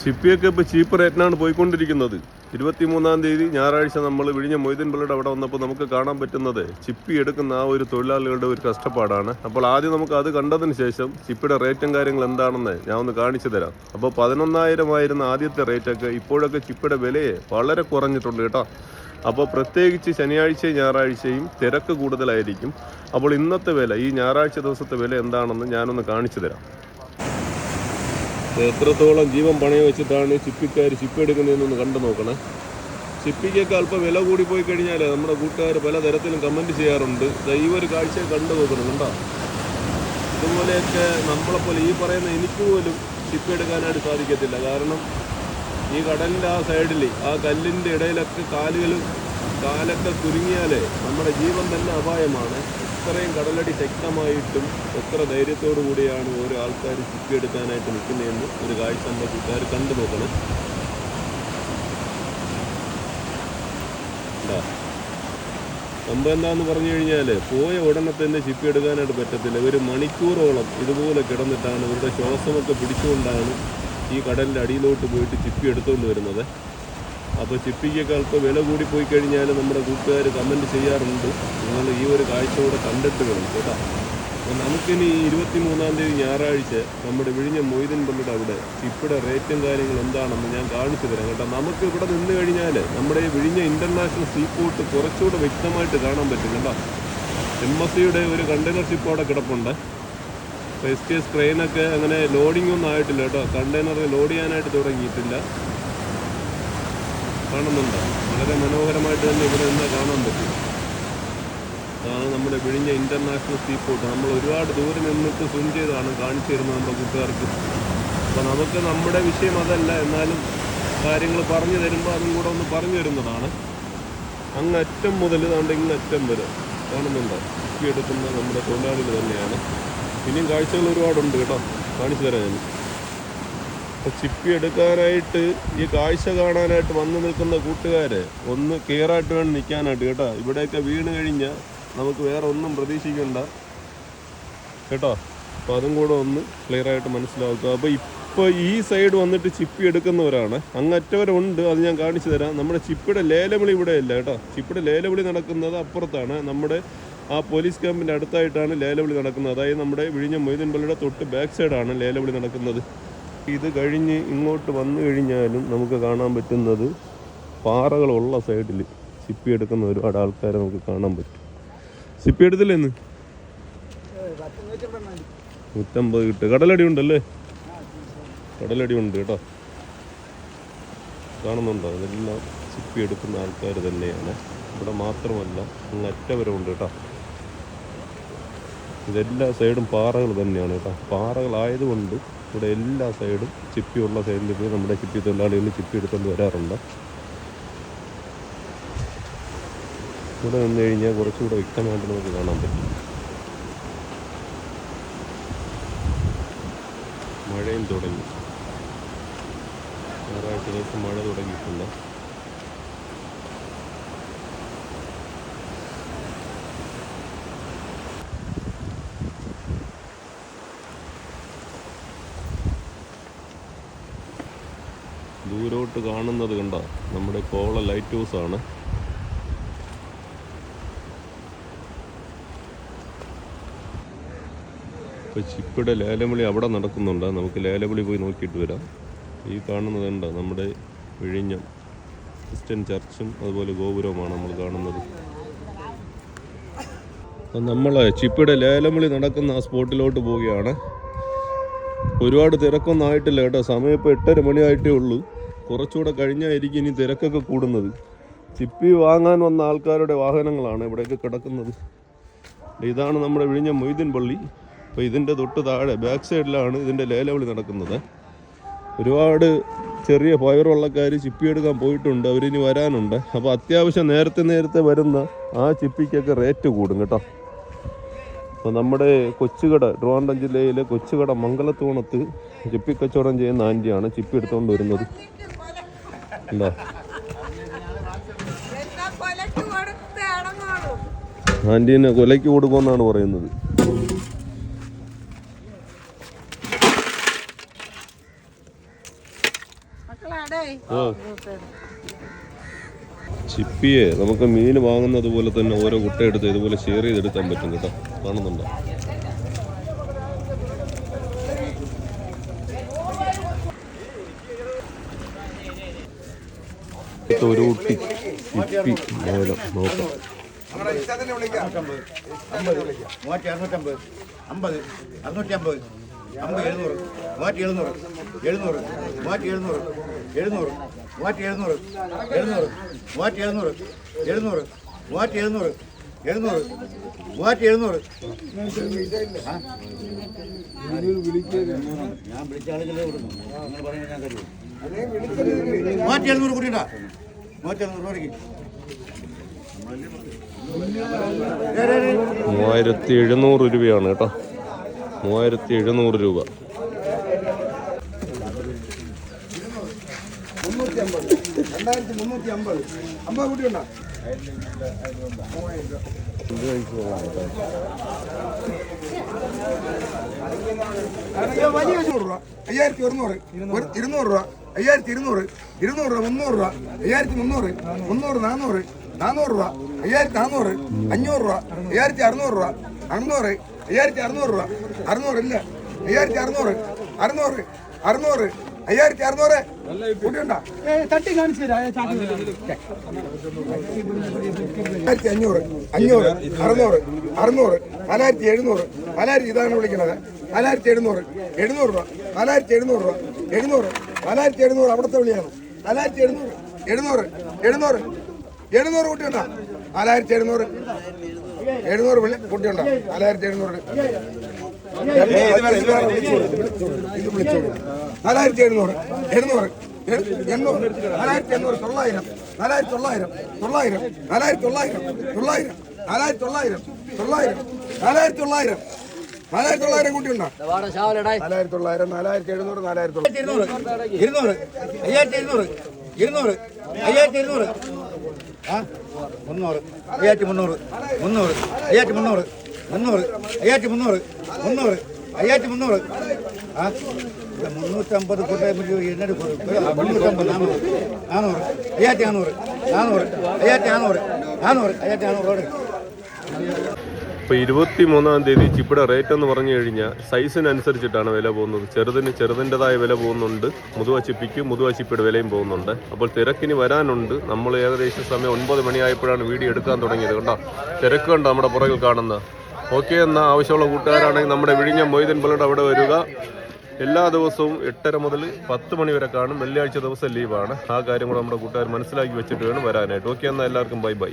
ചിപ്പിയൊക്കെ ഇപ്പോൾ ചീപ്പ് റേറ്റിനാണ് പോയിക്കൊണ്ടിരിക്കുന്നത്. ഇരുപത്തി മൂന്നാം തീയതി ഞായറാഴ്ച നമ്മൾ വിഴിഞ്ഞ മൊയ്തീൻ പിള്ളയുടെ അവിടെ വന്നപ്പോൾ നമുക്ക് കാണാൻ പറ്റുന്നത് ചിപ്പി എടുക്കുന്ന ആ ഒരു തൊഴിലാളികളുടെ ഒരു കഷ്ടപ്പാടാണ്. അപ്പോൾ ആദ്യം നമുക്ക് അത് കണ്ടതിന് ശേഷം ചിപ്പിയുടെ റേറ്റും കാര്യങ്ങൾ എന്താണെന്ന് ഞാൻ ഒന്ന് കാണിച്ചു തരാം. അപ്പോൾ പതിനൊന്നായിരം ആയിരുന്ന ആദ്യത്തെ റേറ്റൊക്കെ ഇപ്പോഴൊക്കെ ചിപ്പിയുടെ വിലയെ വളരെ കുറഞ്ഞിട്ടുണ്ട് കേട്ടോ. അപ്പോൾ പ്രത്യേകിച്ച് ശനിയാഴ്ചയും ഞായറാഴ്ചയും തിരക്ക് കൂടുതലായിരിക്കും. അപ്പോൾ ഇന്നത്തെ വില ഈ ഞായറാഴ്ച ദിവസത്തെ വില എന്താണെന്ന് ഞാനൊന്ന് കാണിച്ചു തരാം. എത്രത്തോളം ജീവൻ പണയം വെച്ചിട്ടാണ് ചിപ്പിക്കാർ ചിപ്പ് എടുക്കുന്നതെന്നൊന്ന് കണ്ടു നോക്കണേ. ചിപ്പിക്കൊക്കെ അല്പം വില കൂടി പോയി കഴിഞ്ഞാൽ നമ്മുടെ കൂട്ടുകാർ പലതരത്തിലും കമന്റ് ചെയ്യാറുണ്ട്. ഈ ഒരു കാഴ്ച കണ്ടു നോക്കണം കണ്ടോ? ഇതുപോലെയൊക്കെ നമ്മളെപ്പോലെ ഈ പറയുന്ന എനിക്ക് പോലും ചിപ്പ് എടുക്കാനായിട്ട് സാധിക്കത്തില്ല. കാരണം ഈ കടലിന്റെ ആ സൈഡിൽ ആ കല്ലിന്റെ ഇടയിലൊക്കെ കാലുകൾ കാലൊക്കെ കുരുങ്ങിയാലേ നമ്മുടെ ജീവൻ തന്നെ അപായമാണ്. ഇത്രയും കടലടി ശക്തമായിട്ടും എത്ര ധൈര്യത്തോടു കൂടിയാണ് ഓരോ ആൾക്കാർ ചിപ്പി എടുക്കാനായിട്ട് നിൽക്കുന്നതെന്ന് ഒരു കാഴ്ച നമ്മുടെ കൂട്ടുകാർ കണ്ടു നോക്കണം. സംഭവം എന്താന്ന് പറഞ്ഞു കഴിഞ്ഞാൽ പോയ ഉടനെ തന്നെ ചിപ്പി എടുക്കാനായിട്ട് പറ്റത്തില്ല. ഒരു മണിക്കൂറോളം ഇതുപോലെ കിടന്നിട്ടാണ് ഇവരുടെ ശ്വാസമൊക്കെ പിടിച്ചുകൊണ്ടാണ് ഈ കടലിന്റെ അടിയിലോട്ട് പോയിട്ട് ചിപ്പി എടുത്തുകൊണ്ട് വരുന്നത്. അപ്പോൾ ചിപ്പിക്കൊക്കെ അല്പം വില കൂടി പോയി കഴിഞ്ഞാൽ നമ്മുടെ കൂട്ടുകാർ കമന്റ് ചെയ്യാറുണ്ട്. നിങ്ങൾ ഈ ഒരു കാഴ്ച കൂടെ കണ്ടിട്ട് വേണം കേട്ടോ. അപ്പോൾ നമുക്കിനി ഇരുപത്തി മൂന്നാം തീയതി ഞായറാഴ്ച നമ്മുടെ വിഴിഞ്ഞ മൊയ്തീൻ പള്ളിയുടെ അവിടെ ചിപ്പിയുടെ റേറ്റും കാര്യങ്ങളും എന്താണെന്ന് ഞാൻ കാണിച്ചു തരാം കേട്ടോ. നമുക്ക് ഇവിടെ നിന്ന് കഴിഞ്ഞാൽ നമ്മുടെ വിഴിഞ്ഞ ഇന്റർനാഷണൽ സീ പോർട്ട് കുറച്ചുകൂടെ വ്യക്തമായിട്ട് കാണാൻ പറ്റും കേട്ടോ. എം എസ് സിയുടെ ഒരു കണ്ടെയ്നർ ഷിപ്പ് അവിടെ കിടപ്പുണ്ട്. എസ് ടി എസ് ക്രെയിനൊക്കെ അങ്ങനെ ലോഡിംഗ് ഒന്നും ആയിട്ടില്ല കേട്ടോ. കണ്ടെയ്നർ ലോഡ് ചെയ്യാനായിട്ട് തുടങ്ങിയിട്ടില്ല. കാണുന്നുണ്ടോ. വളരെ മനോഹരമായിട്ട് തന്നെ ഇവിടെ നിന്ന് കാണാൻ പറ്റും. അതാണ് നമ്മുടെ വിഴിഞ്ഞ ഇന്റർനാഷണൽ സീ പോർട്ട് നമ്മൾ ഒരുപാട് ദൂരെ നിന്നിട്ട് സ്വിം ചെയ്താണ് കാണിച്ചു തരുന്നത് നമ്മുടെ കൂട്ടുകാർക്ക്. അപ്പോൾ നമുക്ക് നമ്മുടെ വിഷയം അതല്ല. എന്നാലും കാര്യങ്ങൾ പറഞ്ഞു തരുമ്പോൾ അതും കൂടെ ഒന്ന് പറഞ്ഞു തരുന്നതാണ്. അങ്ങ് അറ്റം മുതൽ അതുകൊണ്ട് ഇങ്ങ് അറ്റം വരെ കാണുന്നുണ്ട്. എടുക്കുന്ന നമ്മുടെ തൊഴിലാളികൾ തന്നെയാണ്. ഇനിയും കാഴ്ചകൾ ഒരുപാടുണ്ട് കേട്ടോ. കാണിച്ചു തരാം ഞാൻ. അപ്പൊ ചിപ്പി എടുക്കാനായിട്ട് ഈ കാഴ്ച കാണാനായിട്ട് വന്നു നിൽക്കുന്ന കൂട്ടുകാര് ഒന്ന് കെയറായിട്ട് വേണം നിൽക്കാനായിട്ട് കേട്ടോ. ഇവിടെയൊക്കെ വീണ് കഴിഞ്ഞാൽ നമുക്ക് വേറെ ഒന്നും പ്രതീക്ഷിക്കണ്ട. കേട്ടോ? അപ്പോൾ അതും കൂടെ ഒന്ന് ക്ലിയർ ആയിട്ട് മനസ്സിലാക്കുക. അപ്പോൾ ഇപ്പോൾ ഈ സൈഡ് വന്നിട്ട് ചിപ്പി എടുക്കുന്നവരാണ്. അങ്ങറ്റവരുണ്ട് അത് ഞാൻ കാണിച്ചു തരാം. നമ്മുടെ ചിപ്പിയുടെ ലേലവിളി ഇവിടെ ഇല്ല കേട്ടോ. ചിപ്പിയുടെ ലേലവിളി നടക്കുന്നത് അപ്പുറത്താണ്. നമ്മുടെ ആ പോലീസ് ക്യാമ്പിന്റെ അടുത്തായിട്ടാണ് ലേലവിളി നടക്കുന്നത്. അതായത് നമ്മുടെ വിഴിഞ്ഞ മൊയ്തീൻ പള്ളിയുടെ തൊട്ട് ബാക്ക് സൈഡാണ് ലേലവിളി നടക്കുന്നത്. ഇത് കഴിഞ്ഞ് ഇങ്ങോട്ട് വന്നു കഴിഞ്ഞാലും നമുക്ക് കാണാൻ പറ്റുന്നത് പാറകളുള്ള സൈഡിൽ സിപ്പി എടുക്കുന്ന ഒരുപാട് ആൾക്കാരെ നമുക്ക് കാണാൻ പറ്റും. സിപ്പി എടുത്തില്ലേ ഇന്ന്? നൂറ്റമ്പത് കിട്ടും. കടലടി ഉണ്ടല്ലേ? കടലടി ഉണ്ട് കേട്ടോ. കാണുന്നുണ്ടോ? അതെല്ലാം സിപ്പി എടുക്കുന്ന ആൾക്കാർ തന്നെയാണ്. ഇവിടെ മാത്രമല്ല അങ്ങ് ഉണ്ട് കേട്ടോ. ഇതെല്ലാ സൈഡും പാറകൾ തന്നെയാണ് കേട്ടോ. പാറകളായതുകൊണ്ട് ഇവിടെ എല്ലാ സൈഡും ചിപ്പിയുള്ള സൈഡിൽ പോയി നമ്മുടെ ചിപ്പി തൊഴിലാളികൾ ചിപ്പി എടുത്തുകൊണ്ട് വരാറുണ്ട്. ഇവിടെ നിന്ന് കഴിഞ്ഞാൽ കുറച്ചുകൂടെ വ്യക്തമായിട്ട് നമുക്ക് കാണാൻ പറ്റും. മഴയും തുടങ്ങി. ഞായറാഴ്ച ദിവസം മഴ തുടങ്ങിയിട്ടുണ്ട്. ദൂരോട്ട് കാണുന്നത് കണ്ടോ? നമ്മുടെ കോള ലൈറ്റ് ഹൗസ് ആണ്. ഇപ്പോൾ ചിപ്പിയുടെ ലേലവിളി അവിടെ നടക്കുന്നുണ്ട്. നമുക്ക് ലേലവിളി പോയി നോക്കിയിട്ട് വരാം. ഈ കാണുന്നത് കണ്ടോ? നമ്മുടെ വിഴിഞ്ഞം ക്രിസ്ത്യൻ ചർച്ചും അതുപോലെ ഗോപുരവുമാണ് നമ്മൾ കാണുന്നത്. നമ്മൾ ചിപ്പിയുടെ ലേലവിളി നടക്കുന്ന ആ സ്പോട്ടിലോട്ട് പോവുകയാണ്. ഒരുപാട് തിരക്കൊന്നും ആയിട്ടില്ല കേട്ടോ. സമയം ഇപ്പോൾ എട്ടര മണിയായിട്ടേ ഉള്ളൂ. കുറച്ചുകൂടെ കഴിഞ്ഞായിരിക്കും ഇനി തിരക്കൊക്കെ കൂടുന്നത്. ചിപ്പി വാങ്ങാൻ വന്ന ആൾക്കാരുടെ വാഹനങ്ങളാണ് ഇവിടെയൊക്കെ കിടക്കുന്നത്. ഇതാണ് നമ്മുടെ വിഴിഞ്ഞ മൊയ്തീൻ പള്ളി. അപ്പോൾ ഇതിന്റെ തൊട്ട് താഴെ ബാക്ക് സൈഡിലാണ് ഇതിന്റെ ലേലവിളി നടക്കുന്നത്. ഒരുപാട് ചെറിയ പയറുള്ളക്കാർ ചിപ്പി എടുക്കാൻ പോയിട്ടുണ്ട് അവരിനി വരാനുണ്ട്. അപ്പോൾ അത്യാവശ്യം നേരത്തെ നേരത്തെ വരുന്ന ആ ചിപ്പിക്കൊക്കെ റേറ്റ് കൂടും കേട്ടോ. നമ്മുടെ കൊച്ചുകട ട്രിവാൻഡ്രം ജില്ലയിലെ കൊച്ചുകട മംഗലത്തോണത്ത് ചിപ്പി കച്ചവടം ചെയ്യുന്ന ആന്റിയാണ് ചിപ്പി എടുത്തുകൊണ്ട് വരുന്നത്. അടങ്ങോളൂ ആന്റീനെ കൊലയ്ക്ക് കൊടുക്കുമെന്നാണ് പറയുന്നത്. ചിപ്പിയെ നമുക്ക് മീൻ വാങ്ങുന്നത് പോലെ തന്നെ ഓരോ കുട്ടയെടുത്ത് ഇതുപോലെ ഷെയർ ചെയ്തെടുക്കാൻ പറ്റും കേട്ടോ. കാണുന്നുണ്ടോ ഒരു കുട്ടി ഇപ്പി മോലം നോക്കാം മൂവായിരത്തി അറുന്നൂറ്റമ്പത് അമ്പത് അറുന്നൂറ്റി അമ്പത് അമ്പത് എഴുന്നൂറ് മൂവായിരത്തി എഴുന്നൂറ് എഴുന്നൂറ് മൂവായിരത്തി എഴുന്നൂറ് എഴുന്നൂറ് മൂവായിരത്തി എഴുന്നൂറ് എഴുന്നൂറ് മൂവായിരത്തി എഴുന്നൂറ് എഴുന്നൂറ് മൂവായിരത്തി എഴുന്നൂറ് എഴുന്നൂറ്. മൂവായിരത്തി എഴുന്നൂറ്? ഞാൻ വിളിച്ച ആളുകളെ കൊടുക്കും നിങ്ങൾ പറയുന്നത് ഞാൻ മൂവായിരത്തി എഴുന്നൂറ് കൂട്ടിട്ടാ മൂവായിരത്തി എഴുന്നൂറ് രൂപയ്ക്ക്. മൂവായിരത്തി എഴുന്നൂറ് രൂപയാണ് കേട്ടോ. മൂവായിരത്തി എഴുന്നൂറ് രൂപ. രണ്ടായിരത്തി മുന്നൂറ്റി അമ്പത്. അമ്പത് കുട്ടിയുണ്ടോ വലിയ അഞ്ഞൂറ് രൂപ അയ്യായിരത്തി ഒരുന്നൂറ് ഒരു- ഇരുന്നൂറ് രൂപ അയ്യായിരത്തി ഇരുന്നൂറ് ഇരുന്നൂറ് രൂപ മുന്നൂറ് രൂപ അയ്യായിരത്തി മുന്നൂറ് മുന്നൂറ് നാന്നൂറ് നാന്നൂറ് രൂപ അയ്യായിരത്തി നാന്നൂറ് അഞ്ഞൂറ് രൂപ അയ്യായിരത്തി അറുന്നൂറ് രൂപ അറുന്നൂറ് അയ്യായിരത്തി അറുന്നൂറ് രൂപ അറുന്നൂറ് ഇല്ല അയ്യായിരത്തി അറുന്നൂറ് അറുന്നൂറ് അറുന്നൂറ് അയ്യായിരത്തി അറുന്നൂറ് കൂട്ടിയുണ്ടോ തട്ടി കാണിച്ചു ആയിരത്തി അഞ്ഞൂറ് അഞ്ഞൂറ് അറുന്നൂറ് അറുന്നൂറ് നാലായിരത്തി എഴുന്നൂറ് നാലായിരത്തി ഇതാണ് വിളിക്കുന്നത്. നാലായിരത്തി എഴുന്നൂറ് എഴുന്നൂറ് രൂപ. നാലായിരത്തി എഴുന്നൂറ് രൂപ. എഴുന്നൂറ് നാലായിരത്തി എഴുന്നൂറ് അവിടുത്തെ വിളിയാണ്. നാലായിരത്തി എഴുന്നൂറ് എഴുന്നൂറ്. എഴുന്നൂറ് എഴുന്നൂറ് കുട്ടിയുണ്ടോ? നാലായിരത്തി എഴുന്നൂറ് എഴുന്നൂറ് വിളി കുട്ടിയുണ്ടോ? നാലായിരത്തി എഴുന്നൂറ് നാലായിരത്തി എഴുന്നൂറ് എഴുന്നൂറ് എഴു- എണ്ണൂറ് നാലായിരത്തി എണ്ണൂറ് തൊള്ളായിരം നാലായിരത്തി തൊള്ളായിരം തൊള്ളായിരം നാലായിരത്തി തൊള്ളായിരം തൊള്ളായിരം നാലായിരത്തി തൊള്ളായിരം തൊള്ളായിരം നാലായിരത്തി തൊള്ളായിരം നാലായിരത്തി തൊള്ളായിരം കൂട്ടിയുണ്ടോ നാലായിരത്തി തൊള്ളായിരം നാലായിരത്തി എഴുന്നൂറ് നാലായിരത്തി ഇരുന്നൂറ് അയ്യായിരത്തി ഇരുന്നൂറ് അയ്യായിരത്തി മുന്നൂറ് അയ്യായിരത്തി മുന്നൂറ് മുന്നൂറ് അയ്യായിരത്തി മുന്നൂറ് മുന്നൂറ്. അയ്യായിരത്തി മുന്നൂറ്. മുന്നൂറ്. അയ്യായിരത്തി മുന്നൂറ്. ആ? ഇവിടെ മുന്നൂറ്റമ്പത് കൂട്ടായ്മ എണ്ണ മുന്നൂറ്റമ്പത്. നാനൂറ്. നാനൂറ്. അയ്യായിരത്തി നാനൂറ്. നാനൂറ്. അയ്യായിരത്തി നാനൂറ്. നാനൂറ്. അയ്യായിരത്തി നാനൂറ് ഇപ്പോൾ ഇരുപത്തി മൂന്നാം തീയതി ചിപ്പിയുടെ റേറ്റ് എന്ന് പറഞ്ഞു കഴിഞ്ഞാൽ സൈസിനനുസരിച്ചിട്ടാണ് വില പോകുന്നത്. ചെറുതിന് ചെറുതിന്റെതായ വില പോകുന്നുണ്ട്. മുതുവ ചിപ്പിക്ക് മുതുവ ചിപ്പിയുടെ വിലയും പോകുന്നുണ്ട്. അപ്പോൾ തിരക്കിന് വരാനുണ്ട്. നമ്മൾ ഏകദേശം സമയം ഒൻപത് മണിയായപ്പോഴാണ് വീഡിയോ എടുക്കാൻ തുടങ്ങിയത്. കണ്ടോ? തിരക്ക് കണ്ടോ നമ്മുടെ പുറകിൽ കാണുന്ന? ഓക്കെ എന്ന ആവശ്യമുള്ള കൂട്ടുകാരാണെങ്കിൽ നമ്മുടെ വിഴിഞ്ഞ മൊയ്തൻ പള്ളിയുടെ അവിടെ വരിക. എല്ലാ ദിവസവും എട്ടര മുതൽ പത്ത് മണി വരെ കാണും. വെള്ളിയാഴ്ച ദിവസം ലീവാണ്. ആ കാര്യം കൂടെ നമ്മുടെ കൂട്ടുകാർ മനസ്സിലാക്കി വെച്ചിട്ട് വേണം വരാനായിട്ട്. ഓക്കെ എന്നാൽ എല്ലാവർക്കും ബൈ ബൈ.